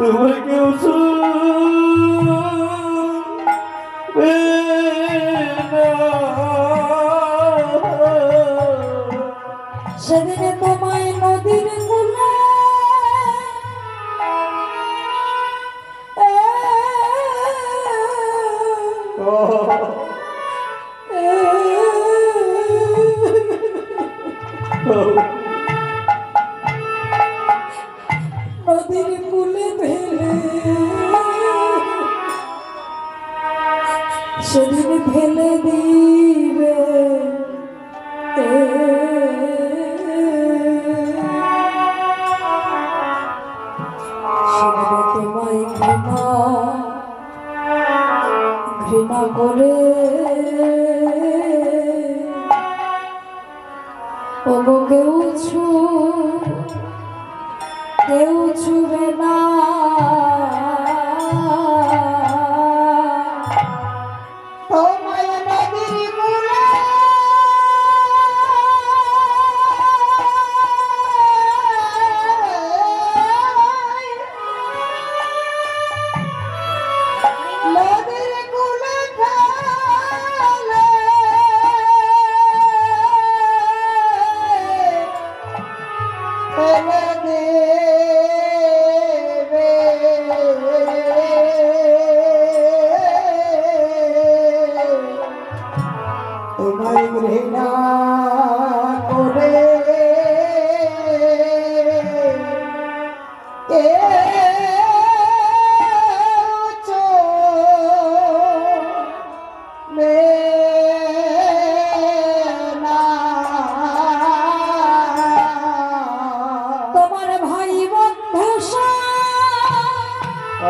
তোমার কেউ। সেদিন তোমায় নদীর কূলে নদীর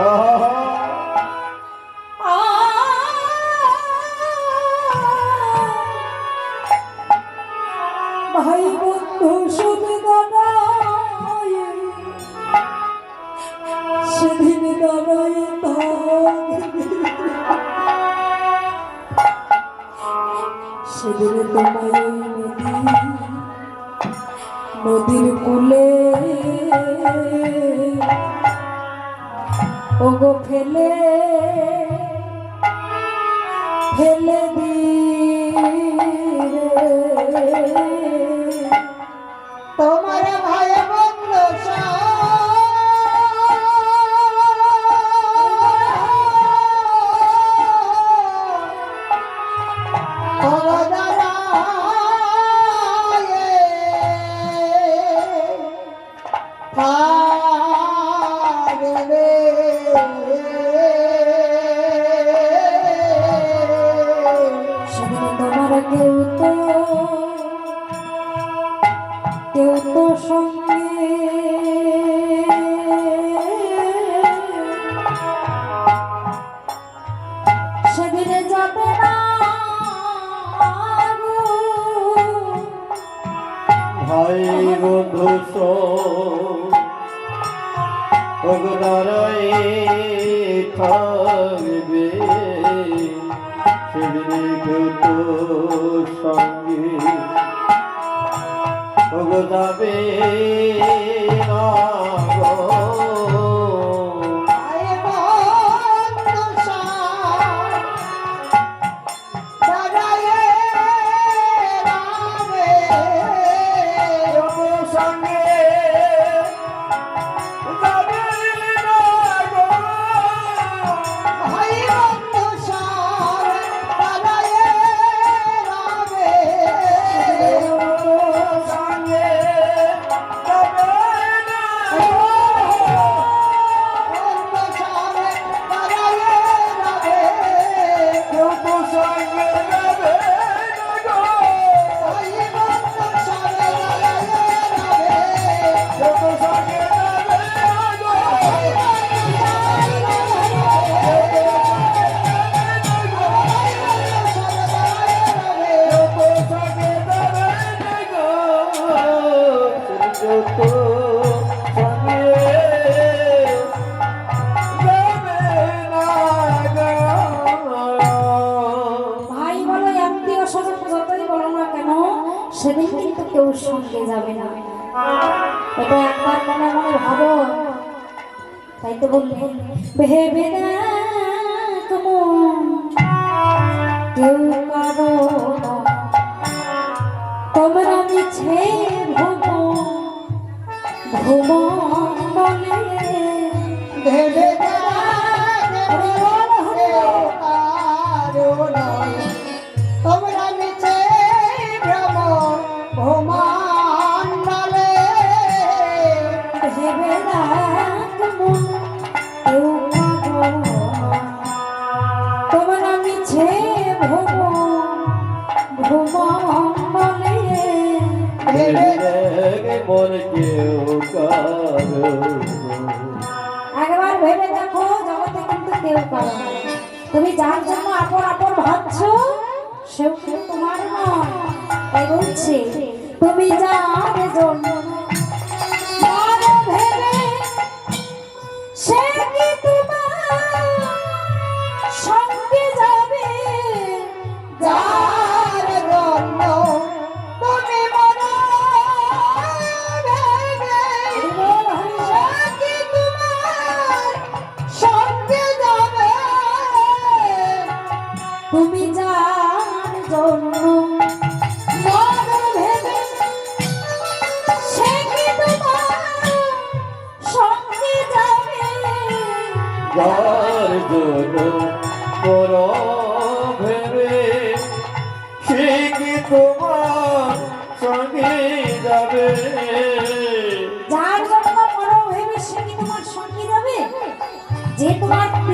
Oh. Bye. কেউ যাবে না। এটা একবার মনে ভাবো তাই তো বললে ভেবে মন, কেউ কারও তোমরা মিছে ভুব ভুবনে ভেবে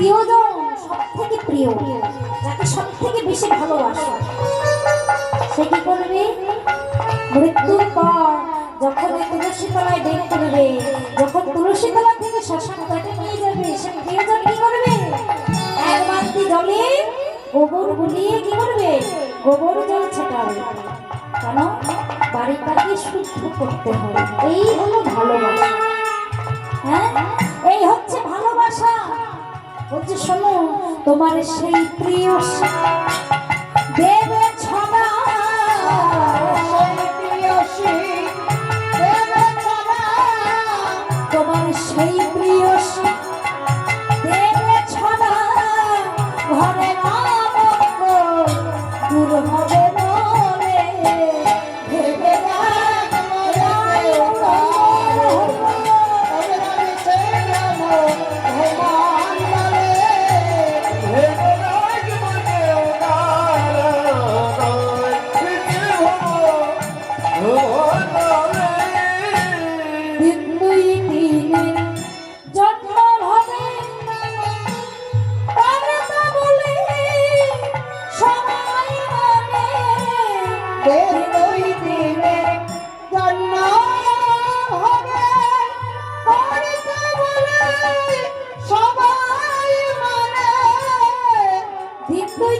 প্রিয়জন সব থেকে প্রিয়, যাকে সব থেকে বেশি ভালোবাসো, সে কি করবে? মৃত্যুর পর যখন ওই তুলসী তলায় ডেকে তুলবে যখন তুলসী তলা থেকে শ্মশান কাটে নিয়ে যাবে, সে প্রিয়জন কি করবে? এক বালতি জলে গোবর গুলিয়ে কি করবে? গোবর জল ছেটাবে। কেন? বাড়িটাকে শুদ্ধ করতে হবে। এই হলো ভালোবাসা। হ্যাঁ? এই হচ্ছে ভালোবাসা। বলছে শোনো তোমার সেই প্রিয় দেবে ছড়া প্রিয়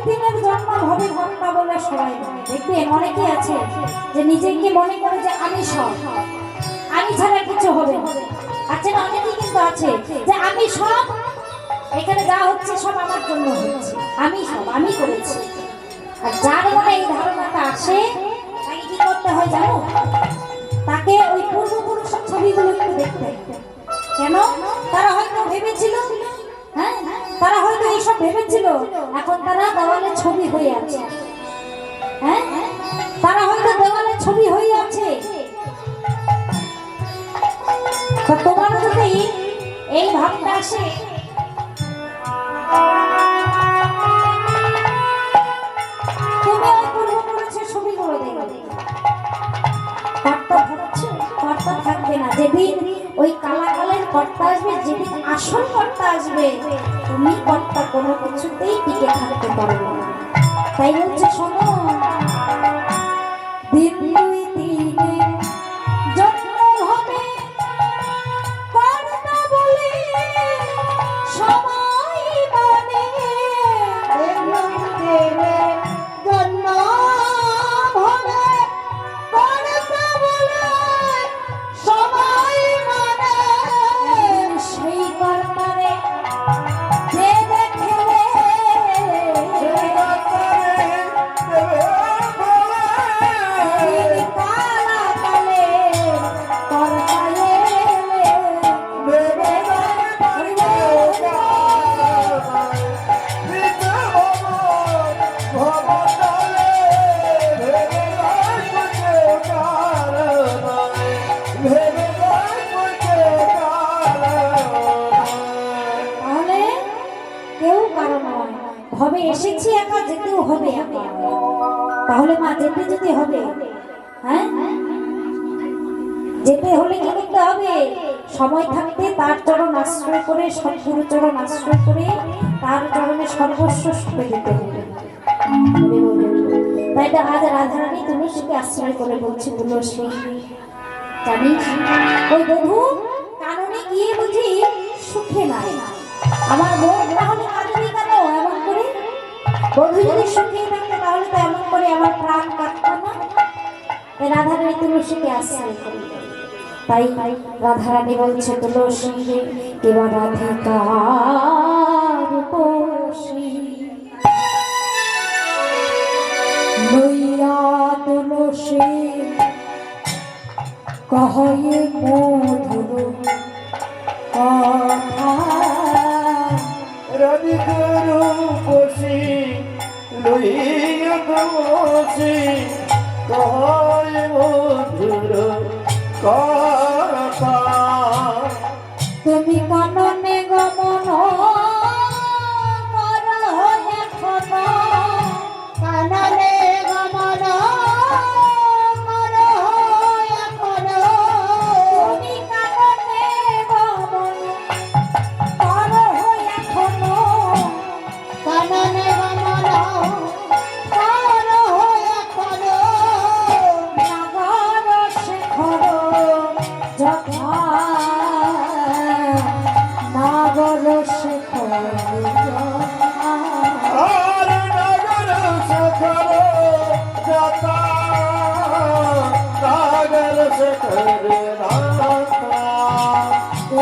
দিনের জন্ম হবে ঘটনা বলে মানে। অনেকে আছে যে নিজেকে মনে করে যে আমি সব ছাড়া কিছু হবে আছে না, অনেকেই কিন্তু আছে যে আমি সব এখানে যা হচ্ছে সব আমার জন্য হচ্ছে। আমি সব আমি করেছি। আর যার মনে এই ধারণাটা আসে করতে হয় জানো? তাকে ওই পূর্বপুরুষের ছবিগুলো একটু দেখতে কেন? তারা হয়তো ভেবেছিল হ্যাঁ? তারা হয়তো এইসব ভেবেছিল, এখন তারা দেওয়ালে ছবি হয়ে আছে। হ্যাঁ? তারা হয়তো দেওয়ালে ছবি হয়ে আছে। তোমার যদি এই ভাবটা আসে কর্তা আসবে, যেদিন আসল কর্তা আসবে, তুমি কর্তা কোনো কিছুতেই টিকে থাকতে পারবে না। তাই হচ্ছে শোনো তাহলে কেউ কারণ হবে এসেছি একা যেতেও হবে একা। তাহলে মা যেতে যেতে হবে হ্যাঁ? যেতে হলে কি করতে হবে? সময় থাকতে তার চরণ আশ্রয় করে, সদ্গুরু চরণ আশ্রয় করে তার চরণে সর্বস্ব সঁপে দিতে হবে। তাই আজ রাধারানী তুলসীকে আশ্রয় করে বলছি, তুলসী জানিস ওই বধূ কাননে গিয়ে বুঝি সুখে নাই। আমার মন তাহলে কাঁদবি কেন এমন করে? বধূ যদি সুখে থাকতো তাহলে তো এমন করে আমার প্রাণ কাটতো না। রাধারানী তুলসীকে আশ্রয় করি তাই রাধারানী বলছে, তুলসী রে, এবার রাধিকার উপসী। লইয়া তুলসী কহয়ে মধুর কথা। গুরু বসি লইয়া বসি কয় মধুর কথা। তুমি কাননে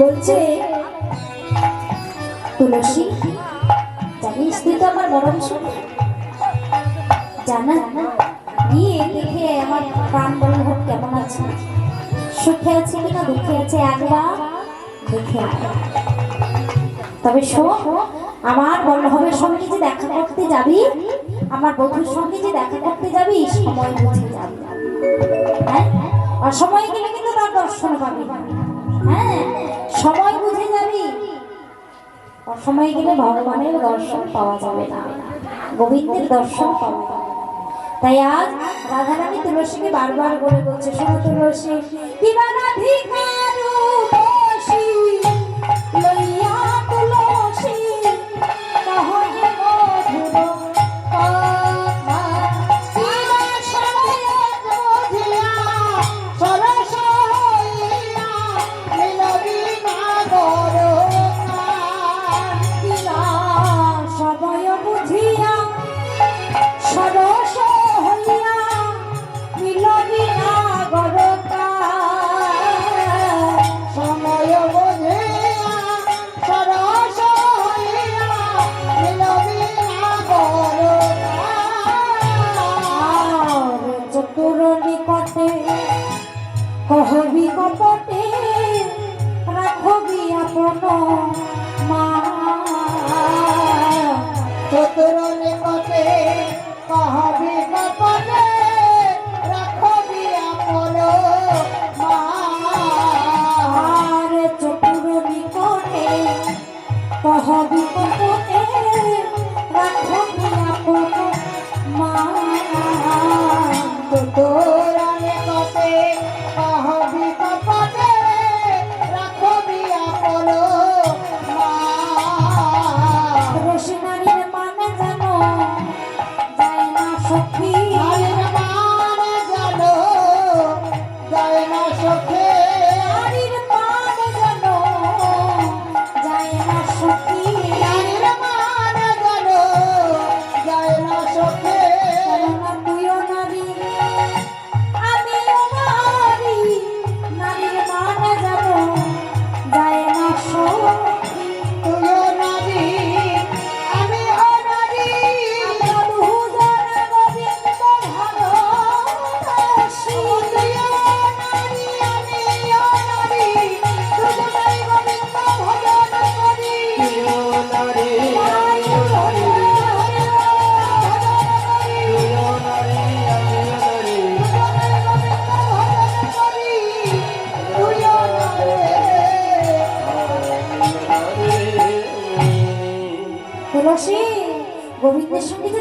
বলছে, তুলসী, জানিস তুই তো আমার বড় ভীষণ জানা গিয়ে দেখে আমার প্রাণ বন্ধব কেমন আছে সুখে আছে কিনা দুঃখে আছে একবার দেখে। তবে শোন, আমার বল্লভের সঙ্গে যে দেখা করতে যাবি, আমার বন্ধুর সঙ্গে যে দেখা করতে যাবি, সময় বুঝে যাবি হ্যাঁ আর সময় গেলে কিন্তু তার দর্শন পাবি না। হ্যাঁ সময় বুঝে যাবি। অসময়ে গেলে ভগবানের দর্শন পাওয়া যাবে না। গোবিন্দের দর্শন পাওয়া যাবে তাই আজ রাধারানী তুলসীকে বারবার বলে বলছে শুধু তুলসী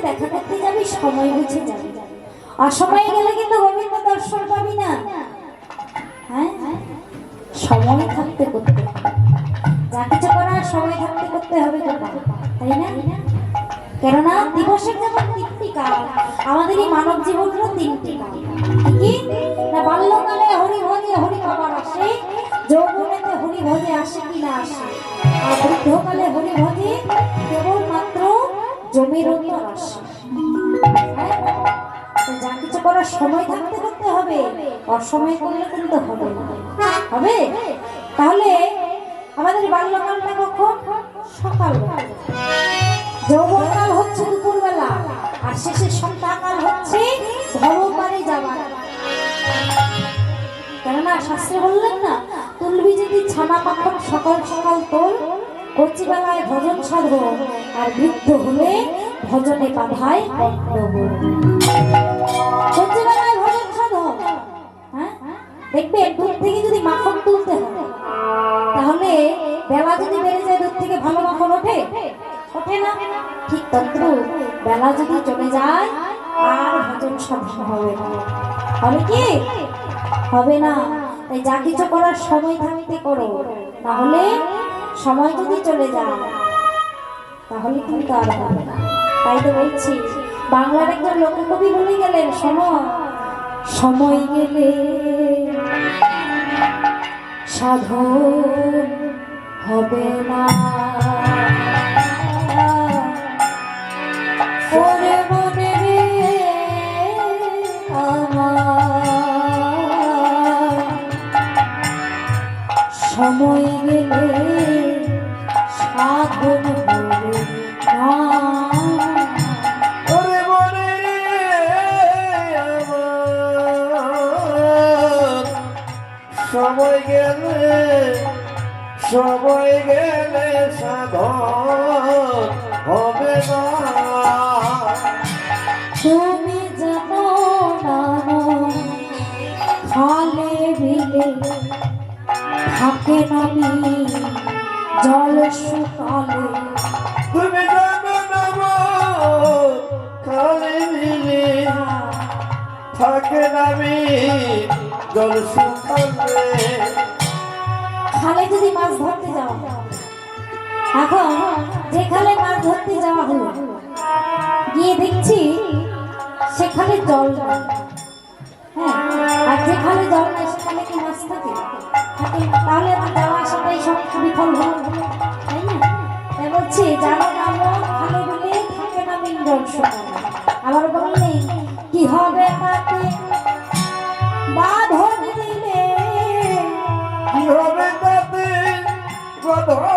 দেখা করতে যাবি, সময় বুঝে যাবি। অসময়ে গেলে কিন্তু গোবিন্দ দর্শন পাবি না। হ্যাঁ? সময় থাকতে করতে। যা কিছু করার সময় থাকতে করতে হবে তাই না? কেননা দিবসের যেমন তিনটি কাল আমাদের এই মানব জীবনেরও তিনটি কাল। কি? না বাল্যকালে? অসময় করলে কিন্তু হবে না। হবে? তাহলে আমাদের বাল্যকালটা কখন? সকালবেলা। যৌবনকাল হচ্ছে দুপুরবেলা, আর শেষের সন্ধ্যাকাল হচ্ছে ভবপারে যাবার কেননা শাস্ত্রে বললেন না, তুলবি যদি ছানা পাখন সকাল সকাল তোল, কচিবেলায় ভজন সাধন আর বৃদ্ধ হলে ভজনে বাধায় গণ্ডগোল দেখবে দুধ থেকে যদি মাখন তুলতে হয়, তাহলে বেলা যদি বেড়ে যায় দুধ থেকে ভালো মাখন ওঠে? ওঠে না? ঠিক তন্ত্র, বেলা যদি চলে যায়, আর ভজন সাধন হবে না। হবে কি? হবে না। তাই যা কিছু করার সময় থাকতে করো। তাহলে সময় যদি চলে যায়, তাহলে কিন্তু আর হবে না। তাই তো বলছি, বাংলার একজন লোককবি বলে গেলেন সময় সময় গেলে সাধন হবে না। সময় গেলে সাধন সময় গেলে সাধন হবে না। তুমি জানো না খালে বিলে থাকে নামি জল শুকালে। তুমি জানো না খালি থাকে নামি জল খালে যদি মাছ ধরতে যাওয়া এখন যে খালে মাছ ধরতে যাওয়া হলো, গিয়ে দেখছি সেখানে জল হ্যাঁ আর যেখানে জল নেই, সেখানে কি মাছ থাকে? তাহলে আমার যাওয়া আসাটাই সব বিফল হলো। তাই না? তাই বলছি, জানো না মন খালে বলে থাকে না শুকানো আবার বললেন কি হবে তাতে oh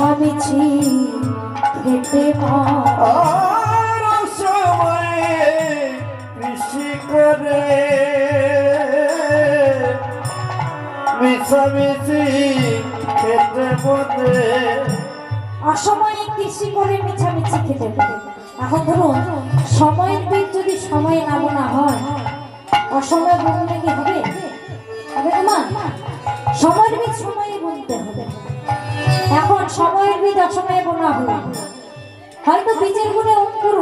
মিছামিছি খেতে সময়ে কৃষি করে মিশামিশি খেতে পথে। অসময়ে কৃষি করে মিছামিছি খেতে পারে এখন ধরুন সময়ের বীজ যদি সময়ে না বোনা হয় অসময়ে বুনলে কি হবে? হবে না সময়ের বীজ সময়ে সময়ের বীজ অসময়ে বোনা হলো হয়তো বীজের গুণে